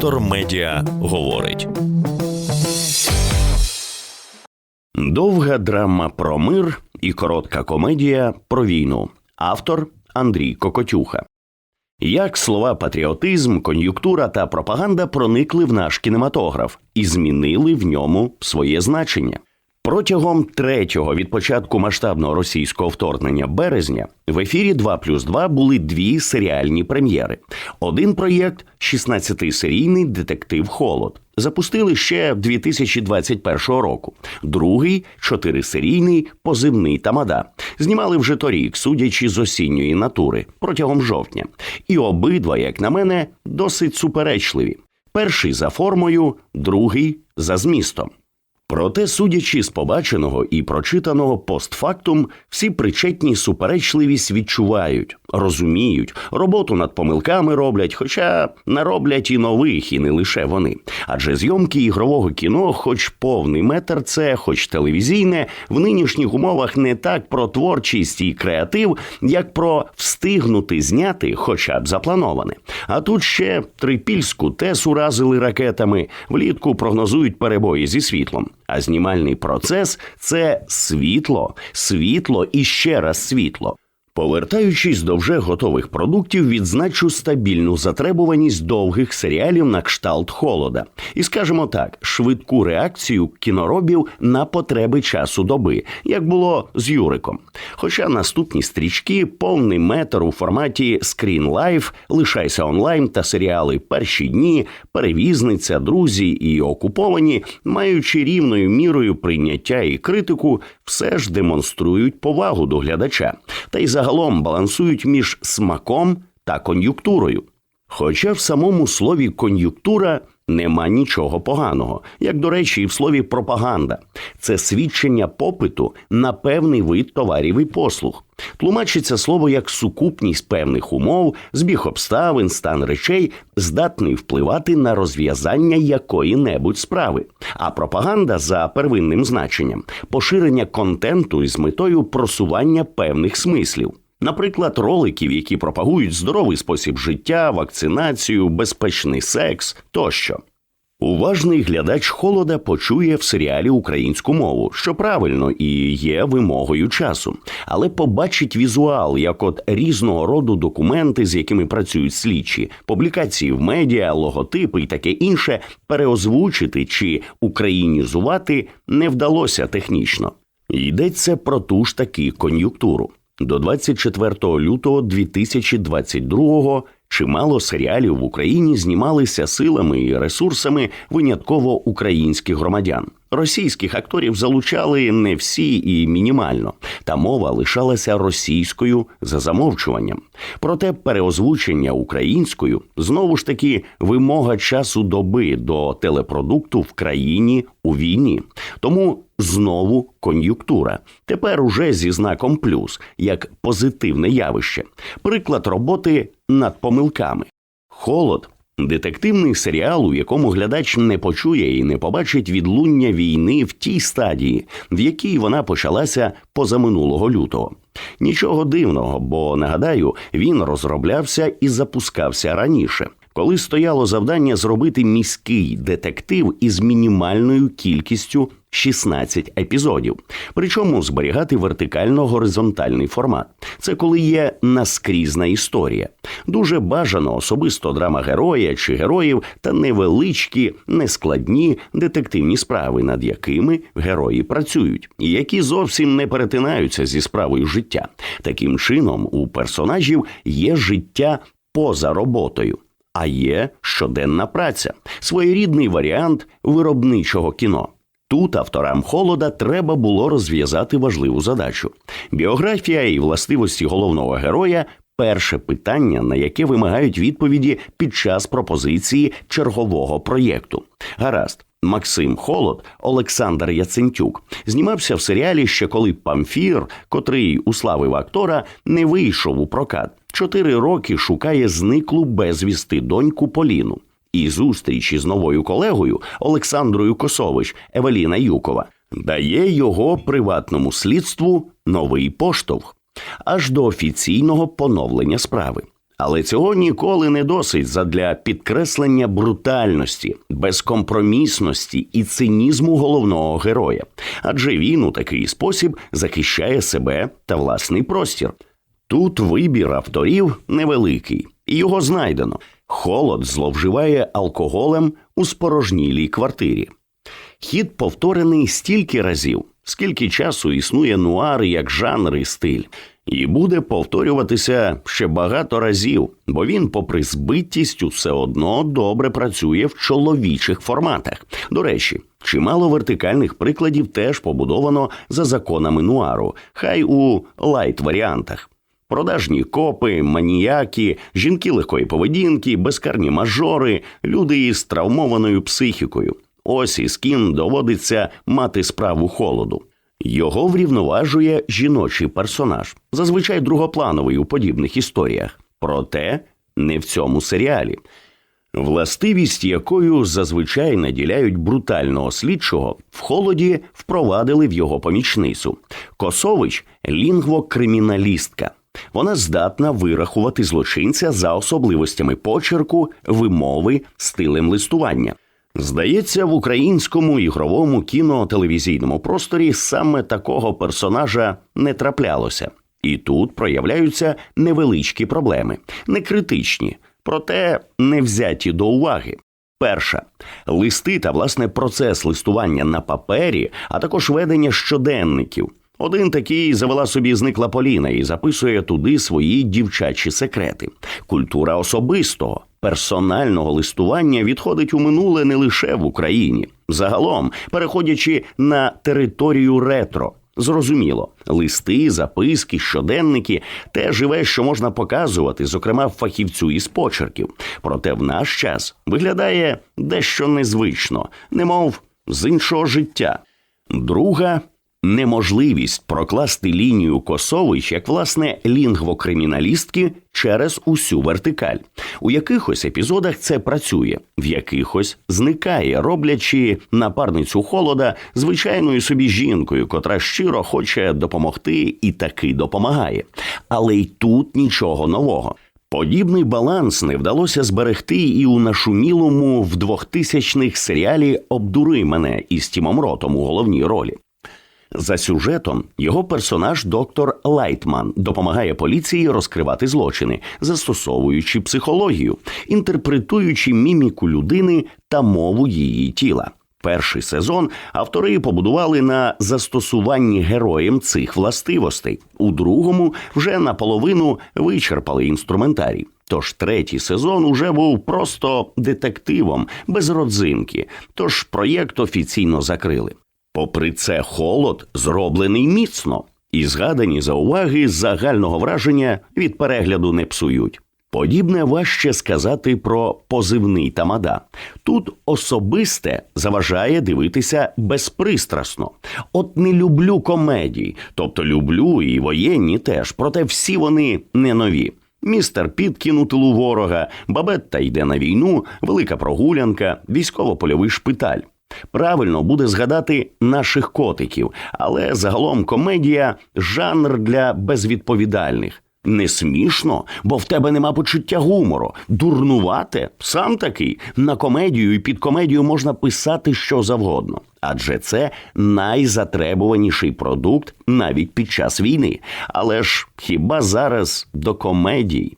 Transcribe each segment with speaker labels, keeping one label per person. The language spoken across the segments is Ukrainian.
Speaker 1: Вектор Медіа говорить.
Speaker 2: Довга драма про мир і коротка комедія про війну. Автор Андрій Кокотюха. Як слова патріотизм, кон'юнктура та пропаганда проникли в наш кінематограф і змінили в ньому своє значення. Протягом третього від початку масштабного російського вторгнення березня в ефірі 2 плюс 2 були дві серіальні прем'єри. Один проєкт 16-серійний детектив Холод. Запустили ще 2021 року. Другий чотирисерійний позивний Тамада. Знімали вже торік, судячи з осінньої натури протягом жовтня. І обидва, як на мене, досить суперечливі. Перший за формою, другий за змістом. Проте, судячи з побаченого і прочитаного постфактум, всі причетні суперечливість відчувають, розуміють, роботу над помилками роблять, хоча нароблять і нових, і не лише вони. Адже зйомки ігрового кіно, хоч повний метр, це, хоч телевізійне, в нинішніх умовах не так про творчість і креатив, як про встигнути зняти, хоча б заплановане. А тут ще трипільську тес уразили ракетами, влітку прогнозують перебої зі світлом. А знімальний процес це світло, світло і ще раз світло. Повертаючись до вже готових продуктів, відзначу стабільну затребуваність довгих серіалів на кшталт холода, і скажімо так, швидку реакцію кіноробів на потреби часу доби, як було з Юриком. Хоча наступні стрічки, повний метр у форматі Screen Life, лишайся онлайн та серіали Перші дні, перевізниця, друзі і окуповані, маючи рівною мірою прийняття і критику, все ж демонструють повагу до глядача, та й загалом балансують між смаком та кон'юнктурою. Хоча в самому слові кон'юнктура нема нічого поганого, як до речі, і в слові пропаганда це свідчення попиту на певний вид товарів і послуг. Тлумачиться слово як сукупність певних умов, збіг обставин, стан речей, здатний впливати на розв'язання якої-небудь справи. А пропаганда за первинним значенням поширення контенту із метою просування певних смислів. Наприклад, роликів, які пропагують здоровий спосіб життя, вакцинацію, безпечний секс тощо. Уважний глядач холода почує в серіалі українську мову, що правильно і є вимогою часу, але побачить візуал, як от різного роду документи, з якими працюють слідчі, публікації в медіа, логотипи і таке інше, переозвучити чи українізувати не вдалося технічно. Йдеться про ту ж таки кон'юнктуру. До 24 лютого 2022-го чимало серіалів в Україні знімалися силами і ресурсами винятково українських громадян. Російських акторів залучали не всі і мінімально, та мова лишалася російською за замовчуванням. Проте переозвучення українською знову ж таки вимога часу доби до телепродукту в країні у війні. Тому знову кон'юнктура. Тепер уже зі знаком плюс як позитивне явище. Приклад роботи над помилками. Холод Детективний серіал, у якому глядач не почує і не побачить відлуння війни в тій стадії, в якій вона почалася позаминулого лютого. Нічого дивного, бо нагадаю, він розроблявся і запускався раніше, коли стояло завдання зробити міський детектив із мінімальною кількістю 16 епізодів, причому зберігати вертикально-горизонтальний формат. Це коли є наскрізна історія. Дуже бажано особисто драма героя чи героїв та невеличкі, нескладні детективні справи, над якими герої працюють, і які зовсім не перетинаються зі справою життя. Таким чином, у персонажів є життя поза роботою. А є щоденна праця, своєрідний варіант виробничого кіно. Тут авторам холода треба було розв'язати важливу задачу. Біографія і властивості головного героя перше питання, на яке вимагають відповіді під час пропозиції чергового проєкту. Гаразд. Максим Холод, Олександр Яцентюк, знімався в серіалі ще коли Памфір, котрий уславив актора, не вийшов у прокат. Чотири роки шукає зниклу безвісти доньку Поліну. І зустріч із новою колегою Олександрою Косович Евеліна Юкова дає його приватному слідству новий поштовх аж до офіційного поновлення справи. Але цього ніколи не досить задля підкреслення брутальності, безкомпромісності і цинізму головного героя. Адже він у такий спосіб захищає себе та власний простір. Тут вибір авторів невеликий, і його знайдено. Холод зловживає алкоголем у спорожнілій квартирі. Хід повторений стільки разів, скільки часу існує нуар як жанр і стиль, і буде повторюватися ще багато разів, бо він, попри збиттість, все одно добре працює в чоловічих форматах. До речі, чимало вертикальних прикладів теж побудовано за законами нуару, хай у лайт варіантах. Продажні копи, маніяки, жінки легкої поведінки, безкарні мажори, люди із травмованою психікою. Ось із ким доводиться мати справу холоду. Його врівноважує жіночий персонаж, зазвичай другоплановий у подібних історіях. Проте не в цьому серіалі. Властивість, якою зазвичай наділяють брутального слідчого, в холоді впровадили в його помічницю. Косович лінгвокриміналістка. Вона здатна вирахувати злочинця за особливостями почерку, вимови, стилем листування. Здається, в українському ігровому кіно-телевізійному просторі саме такого персонажа не траплялося, і тут проявляються невеличкі проблеми, не критичні, проте не взяті до уваги. Перша листи та власне процес листування на папері, а також ведення щоденників. Один такий завела собі зникла Поліна і записує туди свої дівчачі секрети. Культура особистого, персонального листування відходить у минуле не лише в Україні. Загалом, переходячи на територію ретро. Зрозуміло, листи, записки, щоденники те живе, що можна показувати, зокрема фахівцю із почерків. Проте в наш час виглядає дещо незвично, немов з іншого життя. Друга неможливість прокласти лінію Косович як власне лінгвокриміналістки через усю вертикаль. У якихось епізодах це працює, в якихось зникає, роблячи напарницю холода звичайною собі жінкою, котра щиро хоче допомогти і таки допомагає. Але й тут нічого нового. Подібний баланс не вдалося зберегти і у нашумілому в 2000-х серіалі Обдури мене із Тімом Ротом у головній ролі. За сюжетом його персонаж доктор Лайтман допомагає поліції розкривати злочини, застосовуючи психологію, інтерпретуючи міміку людини та мову її тіла. Перший сезон автори побудували на застосуванні героєм цих властивостей. У другому вже наполовину вичерпали інструментарій. Тож третій сезон уже був просто детективом без родзинки. Тож проєкт офіційно закрили. Попри це, холод зроблений міцно, і згадані зауваги загального враження від перегляду не псують. Подібне важче сказати про позивний тамада. Тут особисте заважає дивитися безпристрасно. От не люблю комедій, тобто люблю і воєнні теж, проте всі вони не нові. Містер Піт кинув тилу ворога, Бабетта йде на війну, велика прогулянка, військово-польовий шпиталь. Правильно буде згадати наших котиків, але загалом комедія жанр для безвідповідальних. Не смішно, бо в тебе нема почуття гумору. Дурнувате, сам такий. На комедію і під комедію можна писати що завгодно. Адже це найзатребуваніший продукт навіть під час війни. Але ж хіба зараз до комедій?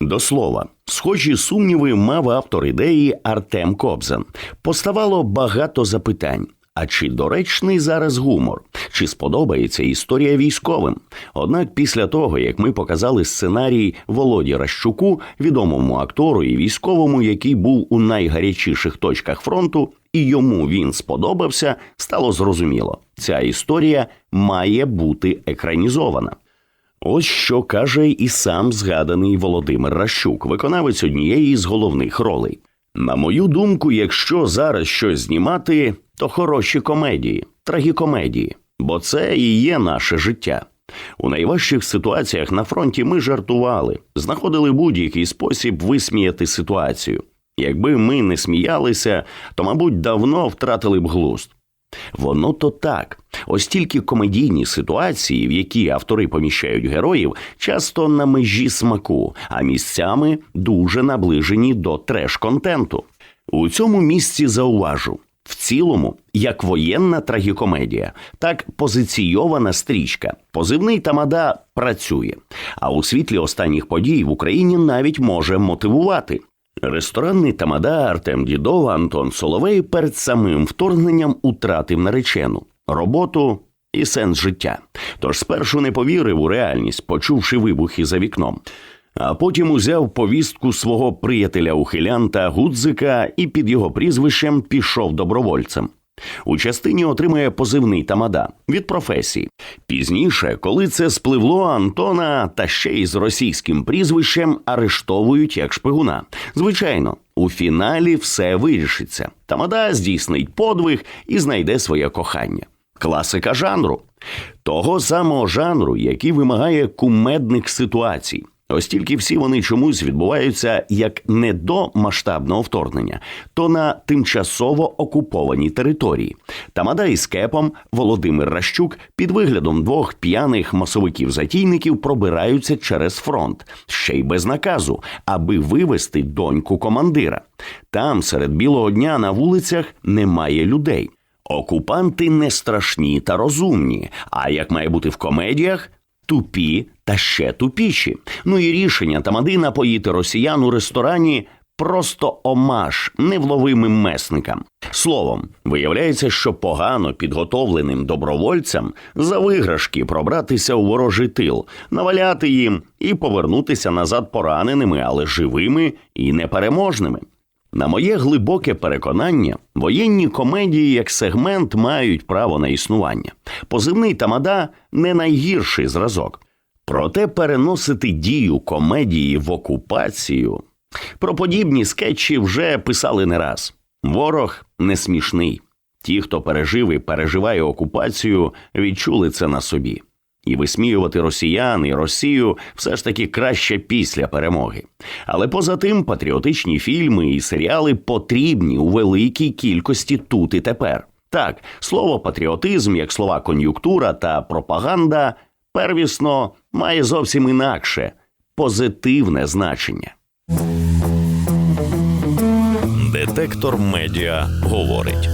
Speaker 2: До слова, схожі сумніви мав автор ідеї Артем Кобзан. Поставало багато запитань. А чи доречний зараз гумор? Чи сподобається історія військовим? Однак після того, як ми показали сценарій Володі Ращуку, відомому актору і військовому, який був у найгарячіших точках фронту, і йому він сподобався, стало зрозуміло, ця історія має бути екранізована. Ось що каже і сам згаданий Володимир Ращук, виконавець однієї з головних ролей. На мою думку, якщо зараз щось знімати, то хороші комедії, трагікомедії, бо це і є наше життя. У найважчих ситуаціях на фронті ми жартували, знаходили будь-який спосіб висміяти ситуацію. Якби ми не сміялися, то, мабуть, давно втратили б глузд. Воно то так. Ось тільки комедійні ситуації, в які автори поміщають героїв, часто на межі смаку, а місцями дуже наближені до треш-контенту. У цьому місці зауважу. В цілому, як воєнна трагікомедія, так позиційована стрічка, позивний тамада працює. А у світлі останніх подій в Україні навіть може мотивувати. Ресторанний тамада Артем Дідов, Антон Соловей перед самим вторгненням утратив наречену роботу і сенс життя. Тож спершу не повірив у реальність, почувши вибухи за вікном. А потім узяв повістку свого приятеля ухилянта Гудзика і під його прізвищем пішов добровольцем. У частині отримує позивний тамада від професії. Пізніше, коли це спливло Антона та ще й з російським прізвищем, арештовують як шпигуна. Звичайно, у фіналі все вирішиться. Тамада здійснить подвиг і знайде своє кохання. Класика жанру того самого жанру, який вимагає кумедних ситуацій. Ось тільки всі вони чомусь відбуваються як не до масштабного вторгнення, то на тимчасово окупованій території. Тамада із кепом Володимир Ращук під виглядом двох п'яних масовиків-затійників пробираються через фронт, ще й без наказу, аби вивести доньку командира. Там серед білого дня на вулицях немає людей. Окупанти не страшні та розумні, а як має бути в комедіях, тупі та ще тупіші. Ну і рішення Тамади напоїти росіян у ресторані просто омаж невловимим месникам. Словом, виявляється, що погано підготовленим добровольцям за виграшки пробратися у ворожий тил, наваляти їм і повернутися назад пораненими, але живими і непереможними. На моє глибоке переконання, воєнні комедії як сегмент мають право на існування. Позивний тамада не найгірший зразок. Проте переносити дію комедії в окупацію. Про подібні скетчі вже писали не раз. Ворог не смішний. Ті, хто пережив і переживає окупацію, відчули це на собі. І висміювати росіян і Росію все ж таки краще після перемоги. Але поза тим, патріотичні фільми і серіали потрібні у великій кількості тут і тепер. Так, слово патріотизм, як слова кон'юнктура та пропаганда, первісно має зовсім інакше позитивне значення.
Speaker 1: Детектор медіа говорить.